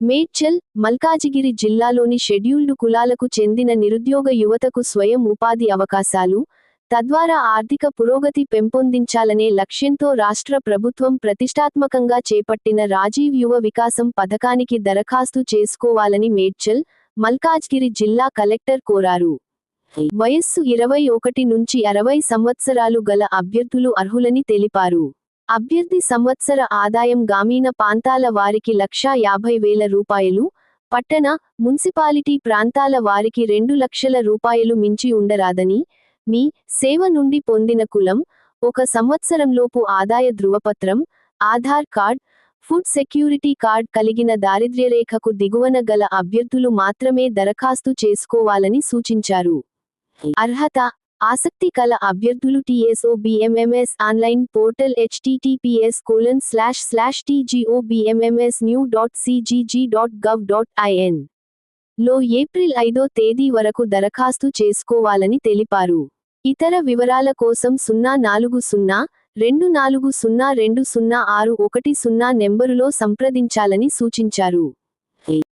మేడ్చల్ మల్కాజిగిరి జిల్లాలోని షెడ్యూల్డ్ కులాలకు చెందిన నిరుద్యోగ యువతకు స్వయం ఉపాధి అవకాశాలు తద్వారా ఆర్థిక పురోగతి పెంపొందించాలనే లక్ష్యంతో రాష్ట్ర ప్రభుత్వం ప్రతిష్టాత్మకంగా చేపట్టిన రాజీవ్ యువ వికాసం పథకానికి దరఖాస్తు చేసుకోవాలని మేడ్చల్ మల్కాజ్గిరి జిల్లా కలెక్టర్ కోరారు. వయస్సు ఇరవై ఒకటి నుంచి అరవై సంవత్సరాలు గల అభ్యర్థులు అర్హులని తెలిపారు. అభ్యర్థి సంవత్సర ఆదాయం గ్రామీణ ప్రాంతాల వారికి లక్షా యాభై వేల రూపాయలు పట్టణ మున్సిపాలిటీ ప్రాంతాల వారికి రెండు లక్షల రూపాయలు మించి ఉండరాదని మీ సేవ నుండి పొందిన కులం ఒక సంవత్సరంలోపు ఆదాయ ధృవపత్రం Aadhaar card food security card కలిగిన దారిద్ర్యరేఖకు దిగువన గల అభ్యర్థులు మాత్రమే దరఖాస్తు చేసుకోవాలని సూచించారు. అర్హత ఆసక్తి కల అభ్యర్థులు TSO BMMS online portal HTTPS colon slash slash TGO BMMS new dot CGG dot gov dot ఐఎన్లో April ఐదో తేదీ వరకు దరఖాస్తు చేసుకోవాలని తెలిపారు. ఇతర వివరాల కోసం సున్నా నాలుగు సున్నా రెండు నాలుగు సున్నా రెండు సున్నా ఆరు ఒకటి సున్నా నెంబరులో సంప్రదించాలని సూచించారు.